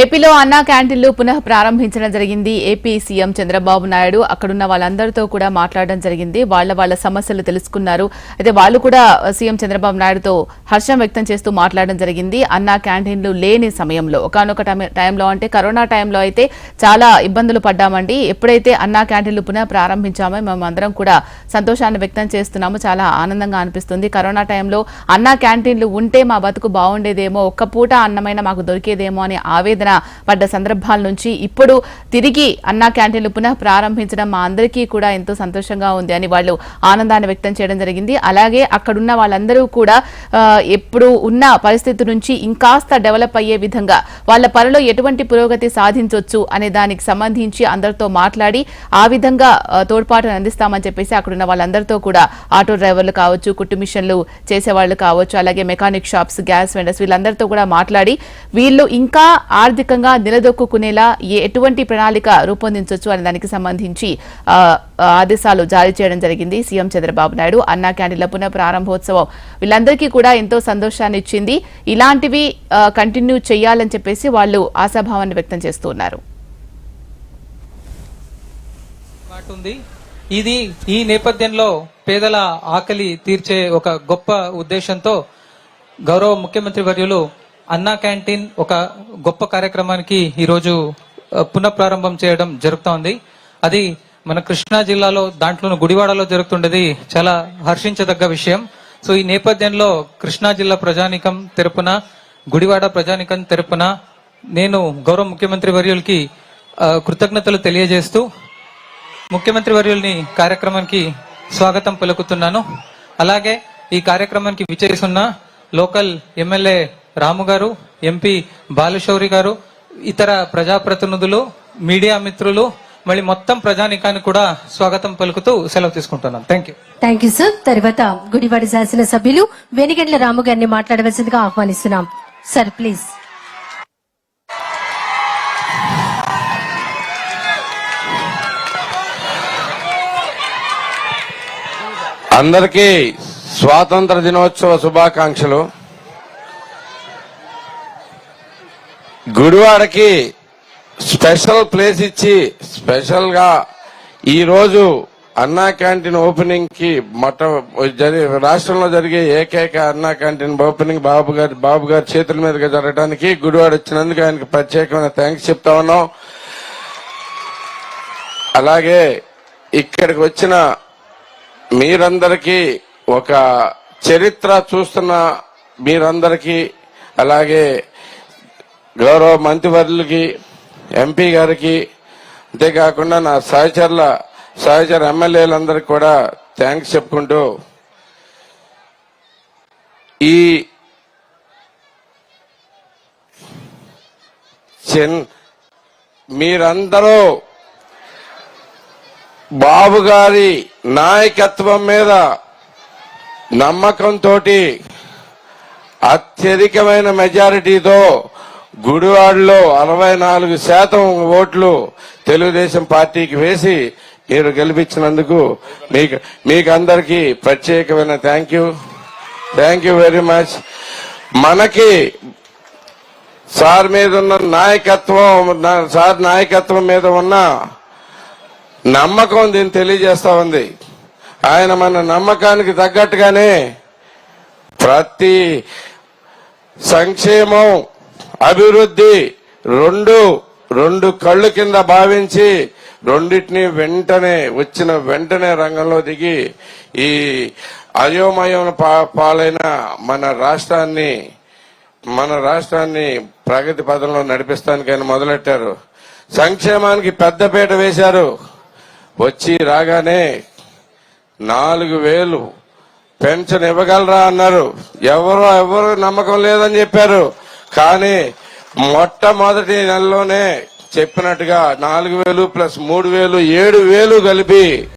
ఏపీలో అన్నా క్యాంటీన్లు పునః ప్రారంభించడం జరిగింది. ఏపీ సీఎం చంద్రబాబు నాయుడు అక్కడున్న వాళ్ళందరితో కూడా మాట్లాడడం జరిగింది. వాళ్ళ వాళ్ళ సమస్యలు తెలుసుకున్నారు. అయితే వాళ్ళు కూడా సీఎం చంద్రబాబు నాయుడుతో హర్షం వ్యక్తం చేస్తూ మాట్లాడడం జరిగింది. అన్నా క్యాంటీన్లు లేని సమయంలో ఒకనొక టైంలో అంటే కరోనా టైంలో అయితే చాలా ఇబ్బందులు పడ్డామండి. ఎప్పుడైతే అన్నా క్యాంటీన్లు పునః ప్రారంభించామో మేము అందరం కూడా సంతోషాన్ని వ్యక్తం చేస్తున్నాము. చాలా ఆనందంగా అనిపిస్తుంది. కరోనా టైంలో అన్నా క్యాంటీన్లు ఉంటే మా బతుకు బాగుండేదేమో ఒక్క పూట అన్నమైన మాకు దొరికేదేమో అని ఆవేదన పడ్డ సందర్భాల నుంచి ఇప్పుడు తిరిగి అన్నా క్యాంటీన్లు పునః ప్రారంభించడం మా అందరికీ కూడా ఎంతో సంతోషంగా ఉంది అని వాళ్ళు ఆనందాన్ని వ్యక్తం చేయడం జరిగింది. అలాగే అక్కడున్న వాళ్ళందరూ కూడా ఎప్పుడు ఉన్న పరిస్థితి నుంచి ఇంకాస్త డెవలప్ అయ్యే విధంగా వాళ్ళ పనిలో ఎటువంటి పురోగతి సాధించవచ్చు అనే దానికి సంబంధించి అందరితో మాట్లాడి ఆ విధంగా తోడ్పాటును అందిస్తామని చెప్పేసి అక్కడున్న వాళ్ళందరితో కూడా ఆటో డ్రైవర్లు కావచ్చు కుట్టు మిషన్లు చేసేవాళ్ళు కావచ్చు అలాగే మెకానిక్ షాప్స్ గ్యాస్ వెండర్స్ వీళ్ళందరితో కూడా మాట్లాడి వీళ్ళు ఇంకా ఆర్థికంగా నిలదొక్కునేలా ఏ- ఎటువంటి ప్రణాళిక రూపొందించవచ్చు అనే దానికి సంబంధించి ఆదేశాలు జారీ చేయడం జరిగింది సీఎం చంద్రబాబు నాయుడు. అన్నా క్యాంటీన్ల పునః ప్రారంభోత్సవం వీళ్ళందరికీ కూడా ఎంతో సంతోషాన్ని ఇచ్చింది. ఇలాంటివి కంటిన్యూ చేయాలని చెప్పేసి వాళ్ళు ఆశాభావాన్ని వ్యక్తం చేస్తున్నారు ఇది ఈ నేపథ్యంలో పేదల ఆకలి తీర్చే ఒక గొప్ప ఉద్దేశంతో గౌరవ ముఖ్యమంత్రి వర్యులు అన్నా క్యాంటీన్ ఒక గొప్ప కార్యక్రమానికి ఈరోజు పునఃప్రారంభం చేయడం జరుగుతోంది. అది మన కృష్ణా జిల్లాలో దాంట్లోనూ గుడివాడలో జరుగుతుండేది చాలా హర్షించదగ్గ విషయం. సో ఈ నేపథ్యంలో కృష్ణా జిల్లా ప్రజానికం తెరపున గుడివాడ ప్రజానికం తెరపున నేను గౌరవ ముఖ్యమంత్రి వర్యులకి కృతజ్ఞతలు తెలియజేస్తూ ముఖ్యమంత్రి వర్యుల్ని కార్యక్రమానికి స్వాగతం పలుకుతున్నాను. అలాగే ఈ కార్యక్రమానికి విచ్చేస్తున్న లోకల్ ఎమ్మెల్యే రాము గారు ఎంపీ బాలశౌరి గారు ఇతర ప్రజాప్రతినిధులు మీడియా మిత్రులు మళ్ళీ మొత్తం ప్రజానికానికి కూడా స్వాగతం పలుకుతూ సెలవు తీసుకుంటున్నాను thank you thank you sir తర్వాత గుడివాడ శాసన సభ్యులు వెనిగండ్ల రాము గారిని మాట్లాడవలసిందిగా ఆహ్వానిస్తున్నాం. సార్ ప్లీజ్ అందరికీ స్వాతంత్ర దినోత్సవ శుభాకాంక్షలు. గుడివాడకి స్పెషల్ ప్లేస్ ఇచ్చి స్పెషల్గా ఈ రోజు అన్నా క్యాంటీన్ ఓపెనింగ్కి మొట్ట రాష్ట్రంలో జరిగే ఏకైక అన్నా క్యాంటీన్ ఓపెనింగ్ బాబు గారి బాబు గారి చేతుల మీదుగా జరగడానికి గుడివాడ వచ్చినందుకు ఆయనకు ప్రత్యేకమైన థ్యాంక్స్ చెప్తా ఉన్నాం. అలాగే ఇక్కడికి వచ్చిన మీరందరికీ ఒక చరిత్ర చూస్తున్న మీరందరికీ అలాగే గౌరవ మంత్రివర్యులకి ఎంపీ గారికి అంతేకాకుండా నా సహచరుల సహచర ఎమ్మెల్యేలందరికీ కూడా థ్యాంక్స్ చెప్పుకుంటూ ఈ చిన్ మీరందరూ బాబు గారి నాయకత్వం మీద నమ్మకంతో అత్యధికమైన మెజారిటీతో గుడివాడలో అరవై నాలుగు శాతం ఓట్లు తెలుగుదేశం పార్టీకి వేసి మీరు గెలిపించినందుకు మీకు మీకు అందరికీ ప్రత్యేకమైన thank you thank you very much మనకి సార్ మీద ఉన్న నాయకత్వం నా- సార్ నాయకత్వం మీద ఉన్న నమ్మకం దీన్ని తెలియజేస్తా ఉంది. ఆయన మన నమ్మకానికి తగ్గట్టుగానే ప్రతి సంక్షేమం అభివృద్ధి రెండు రెండు కళ్ళు కింద భావించి రెండింటిని వెంటనే వచ్చిన వెంటనే రంగంలో దిగి ఈ అయోమయం పాలైన మన రాష్ట్రాన్ని మన రాష్ట్రాన్ని ప్రగతి పదంలో నడిపిస్తానికి ఆయన మొదలెట్టారు. సంక్షేమానికి పెద్దపీట వేశారు. వచ్చి రాగానే నాలుగు వేలు పెన్షన్ ఇవ్వగలరా అన్నారు. ఎవరో ఎవరు నమ్మకం లేదని చెప్పారు. కానీ మొట్టమొదటి నెలలోనే చెప్పినట్టుగా నాలుగు వేలు ప్లస్ మూడు వేలు ఏడు వేలు కలిపి